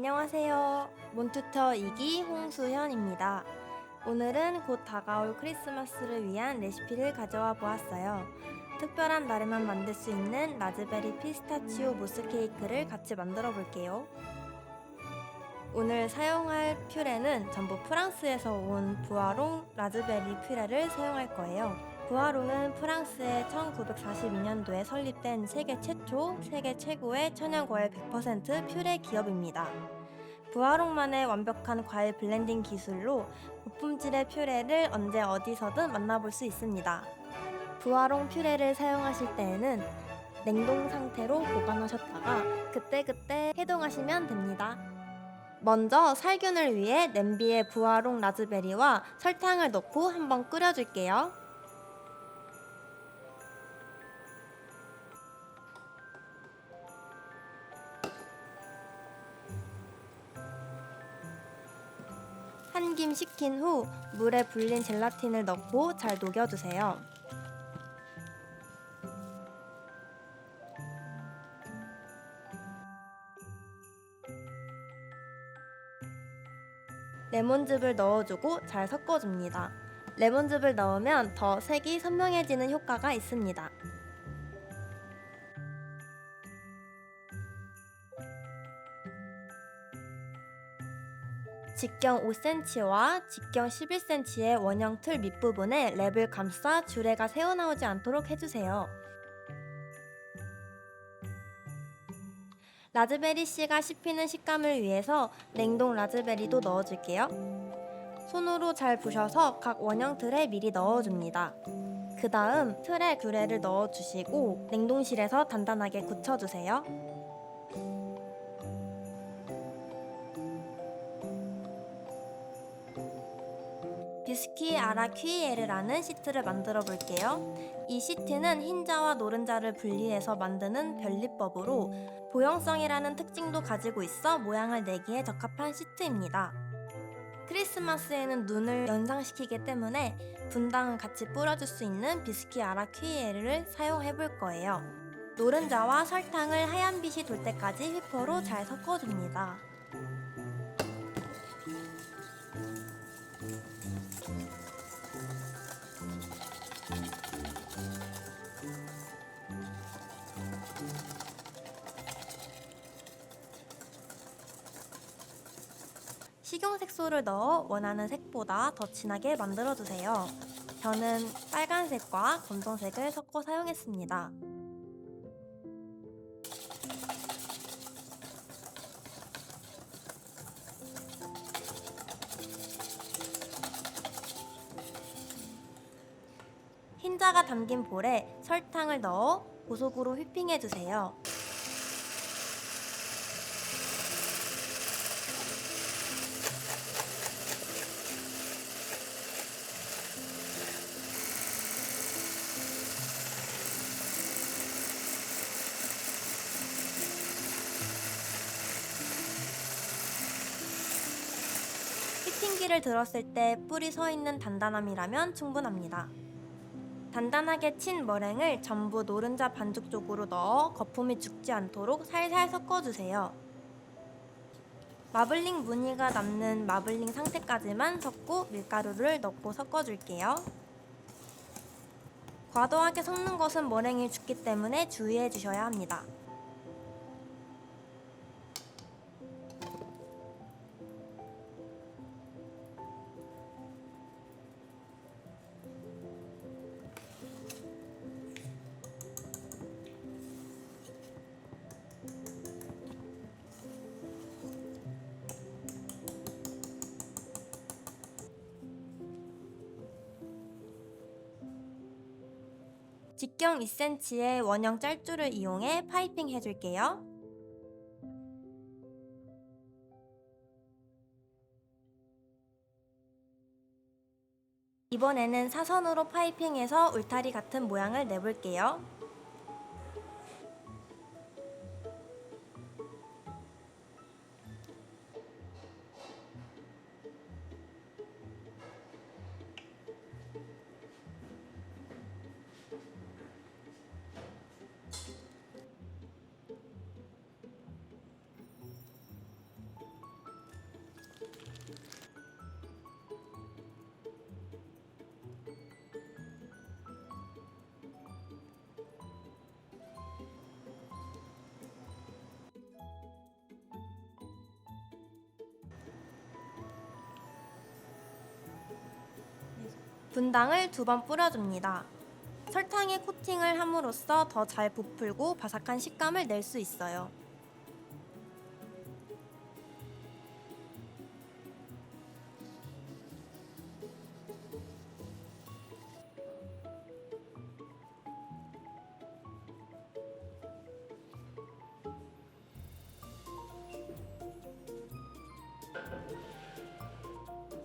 안녕하세요. 몬투터 2기 홍수현입니다. 오늘은 곧 다가올 크리스마스를 위한 레시피를 가져와 보았어요. 특별한 날에만 만들 수 있는 라즈베리 피스타치오 무스 케이크를 같이 만들어 볼게요. 오늘 사용할 퓨레는 전부 프랑스에서 온 부아롱 라즈베리 퓨레를 사용할 거예요. 부아롱은 프랑스의 1942년도에 설립된 세계 최초, 세계 최고의 천연 과일 100% 퓨레 기업입니다. 부아롱만의 완벽한 과일 블렌딩 기술로 고품질의 퓨레를 언제 어디서든 만나볼 수 있습니다. 부아롱 퓨레를 사용하실 때에는 냉동 상태로 보관하셨다가 그때그때 해동하시면 됩니다. 먼저 살균을 위해 냄비에 부아롱 라즈베리와 설탕을 넣고 한번 끓여줄게요. 한 김 식힌 후 물에 불린 젤라틴을 넣고 잘 녹여주세요. 레몬즙을 넣어주고 잘 섞어줍니다. 레몬즙을 넣으면 더 색이 선명해지는 효과가 있습니다. 직경 5cm와 직경 11cm의 원형 틀 밑부분에 랩을 감싸 주레가 새어나오지 않도록 해주세요. 라즈베리 씨가 씹히는 식감을 위해서 냉동 라즈베리도 넣어줄게요. 손으로 잘 부셔서 각 원형 틀에 미리 넣어줍니다. 그 다음 틀에 귤레를 넣어주시고 냉동실에서 단단하게 굳혀주세요. 비스키 아라 퀴에르라는 시트를 만들어 볼게요. 이 시트는 흰자와 노른자를 분리해서 만드는 변리법으로 보형성이라는 특징도 가지고 있어 모양을 내기에 적합한 시트입니다. 크리스마스에는 눈을 연상시키기 때문에 분당을 같이 뿌려줄 수 있는 비스키 아라 퀴에르를 사용해 볼 거예요. 노른자와 설탕을 하얀 빛이 돌 때까지 휘퍼로 잘 섞어줍니다. 식용 색소를 넣어 원하는 색보다 더 진하게 만들어 주세요. 저는 빨간색과 검정색을 섞어 사용했습니다. 흰자가 담긴 볼에 설탕을 넣어 고속으로 휘핑해 주세요. 휘핑기를 들었을 때 뿔이 서 있는 단단함이라면 충분합니다. 단단하게 친 머랭을 전부 노른자 반죽 쪽으로 넣어 거품이 죽지 않도록 살살 섞어주세요. 마블링 무늬가 남는 마블링 상태까지만 섞고 밀가루를 넣고 섞어줄게요. 과도하게 섞는 것은 머랭이 죽기 때문에 주의해 주셔야 합니다. 직경 2cm의 원형 짤줄을 이용해 파이핑 해줄게요. 이번에는 사선으로 파이핑해서 울타리 같은 모양을 내볼게요. 분당을 두 번 뿌려줍니다. 설탕에 코팅을 함으로써 더 잘 부풀고 바삭한 식감을 낼 수 있어요.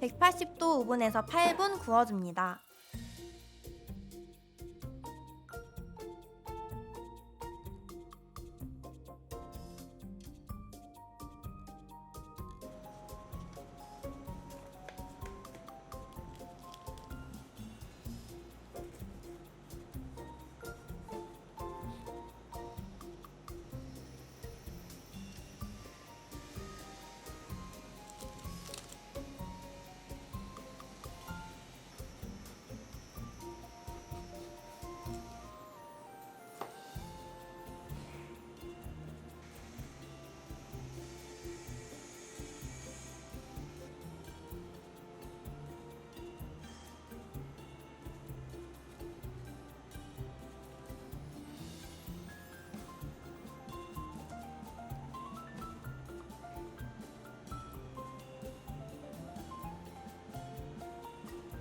(180도) 오븐에서 (8분) 구워줍니다.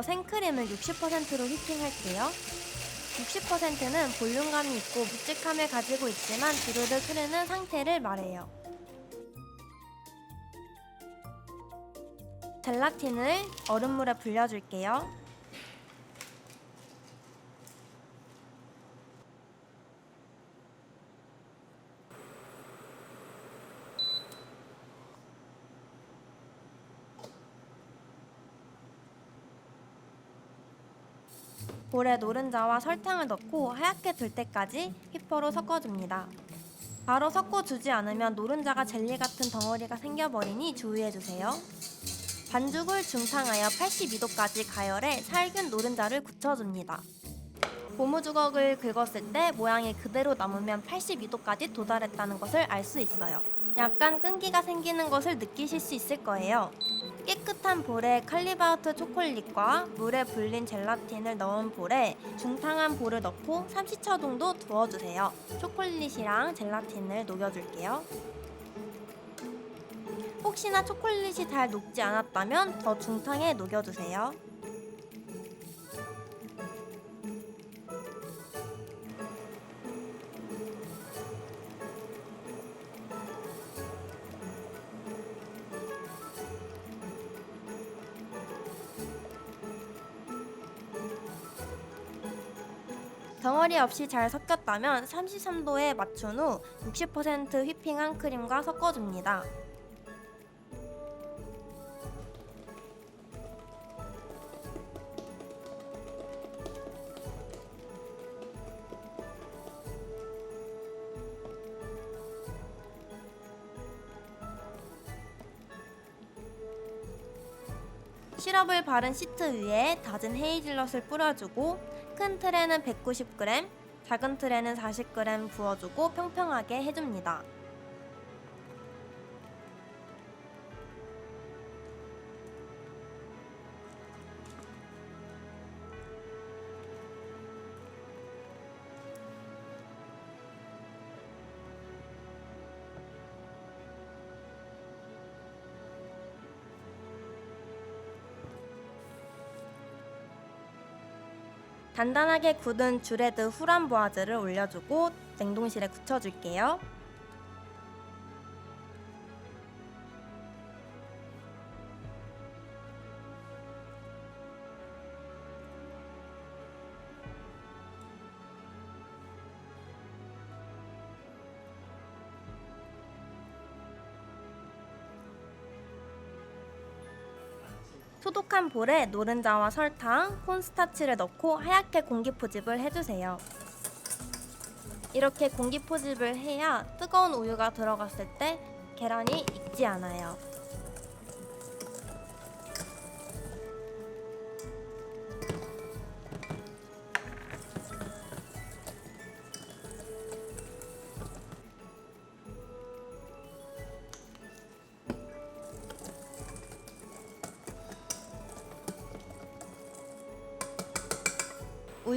생크림을 60%로 휘핑할게요. 60%는 볼륨감이 있고 묵직함을 가지고 있지만 두루를 흐르는 상태를 말해요. 젤라틴을 얼음물에 불려줄게요. 볼에 노른자와 설탕을 넣고 하얗게 될 때까지 휘퍼로 섞어줍니다. 바로 섞어주지 않으면 노른자가 젤리 같은 덩어리가 생겨버리니 주의해주세요. 반죽을 중탕하여 82도까지 가열해 살균 노른자를 굳혀줍니다. 고무주걱을 긁었을 때 모양이 그대로 남으면 82도까지 도달했다는 것을 알 수 있어요. 약간 끈기가 생기는 것을 느끼실 수 있을 거예요. 깨끗한 볼에 칼리바우트 초콜릿과 물에 불린 젤라틴을 넣은 볼에 중탕한 볼을 넣고 30초 정도 두어주세요. 초콜릿이랑 젤라틴을 녹여줄게요. 혹시나 초콜릿이 잘 녹지 않았다면 더 중탕에 녹여주세요. 덩어리 없이 잘 섞였다면 33도에 맞춘 후 60% 휘핑한 크림과 섞어줍니다. 시럽을 바른 시트 위에 다진 헤이즐넛을 뿌려주고 큰 틀에는 190g, 작은 틀에는 40g 부어주고 평평하게 해줍니다. 단단하게 굳은 주레드 후람보아즈를 올려주고 냉동실에 굳혀줄게요. 소독한 볼에 노른자와 설탕, 콘스타치를 넣고 하얗게 공기 포집을 해주세요. 이렇게 공기 포집을 해야 뜨거운 우유가 들어갔을 때 계란이 익지 않아요.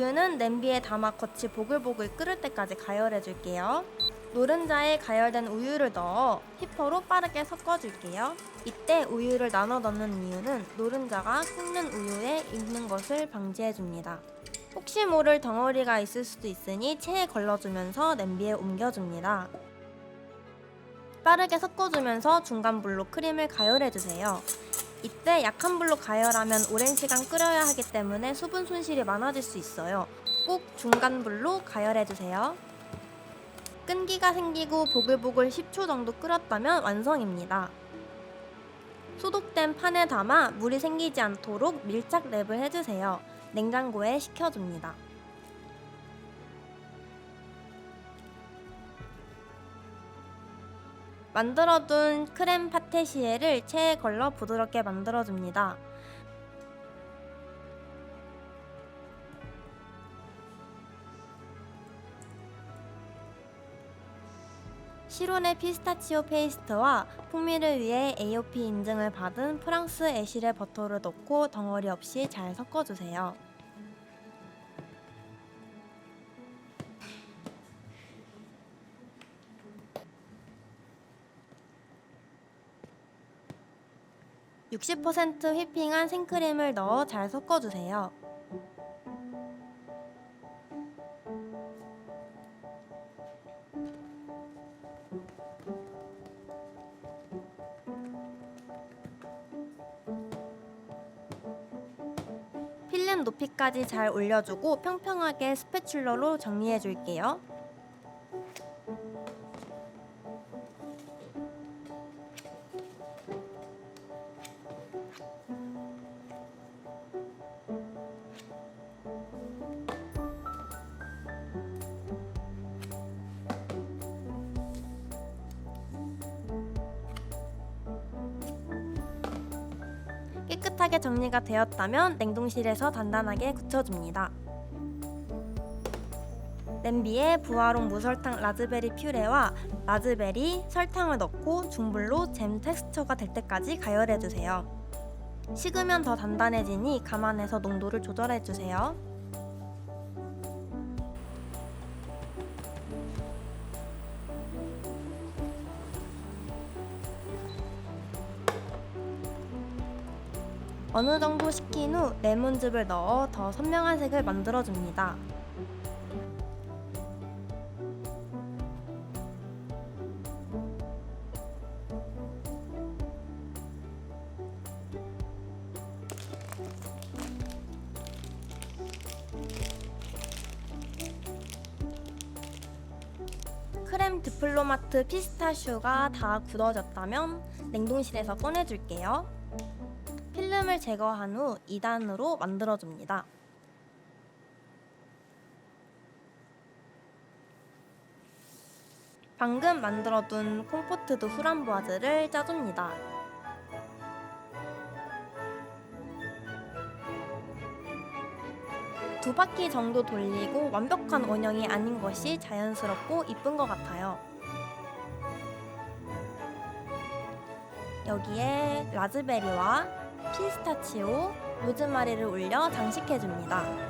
우유는 냄비에 담아 겉이 보글보글 끓을 때까지 가열해 줄게요. 노른자에 가열된 우유를 넣어 히퍼로 빠르게 섞어줄게요. 이때 우유를 나눠 넣는 이유는 노른자가 끓는 우유에 익는 것을 방지해 줍니다. 혹시 모를 덩어리가 있을 수도 있으니 체에 걸러주면서 냄비에 옮겨줍니다. 빠르게 섞어주면서 중간 불로 크림을 가열해주세요. 이때 약한 불로 가열하면 오랜 시간 끓여야 하기 때문에 수분 손실이 많아질 수 있어요. 꼭 중간 불로 가열해주세요. 끈기가 생기고 보글보글 10초 정도 끓였다면 완성입니다. 소독된 판에 담아 물이 생기지 않도록 밀착 랩을 해주세요. 냉장고에 식혀줍니다. 만들어둔 크렘 파테시에를 체에 걸러 부드럽게 만들어줍니다. 시론의 피스타치오 페이스트와 풍미를 위해 AOP 인증을 받은 프랑스 에실의 버터를 넣고 덩어리 없이 잘 섞어주세요. (60% 휘핑한 생크림을 넣어 잘 섞어주세요) 필름 높이까지 잘 올려주고 평평하게 스패츌러로 정리해 줄게요. 깨끗하게 정리가 되었다면 냉동실에서 단단하게 굳혀줍니다. 냄비에 부화롱 무설탕 라즈베리 퓨레와 라즈베리, 설탕을 넣고 중불로 잼 텍스처가 될 때까지 가열해주세요. 식으면 더 단단해지니 감안해서 농도를 조절해주세요. 어느 정도 식힌 후 레몬즙을 넣어 더 선명한 색을 만들어줍니다. 크렘 디플로마트 피스타슈가 다 굳어졌다면 냉동실에서 꺼내줄게요. 필름을 제거한 후 2단으로 만들어줍니다. 방금 만들어둔 콤포트드 후람보아즈를 짜줍니다. 두 바퀴 정도 돌리고 완벽한 원형이 아닌 것이 자연스럽고 이쁜 것 같아요. 여기에 라즈베리와 피스타치오, 로즈마리를 올려 장식해줍니다.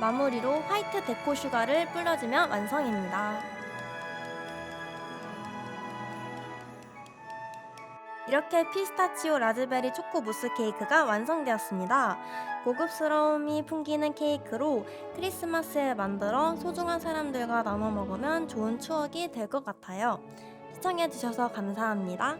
마무리로 화이트 데코 슈가를 뿌려주면 완성입니다. 이렇게 피스타치오 라즈베리 초코 무스 케이크가 완성되었습니다. 고급스러움이 풍기는 케이크로 크리스마스에 만들어 소중한 사람들과 나눠 먹으면 좋은 추억이 될 것 같아요. 시청해주셔서 감사합니다.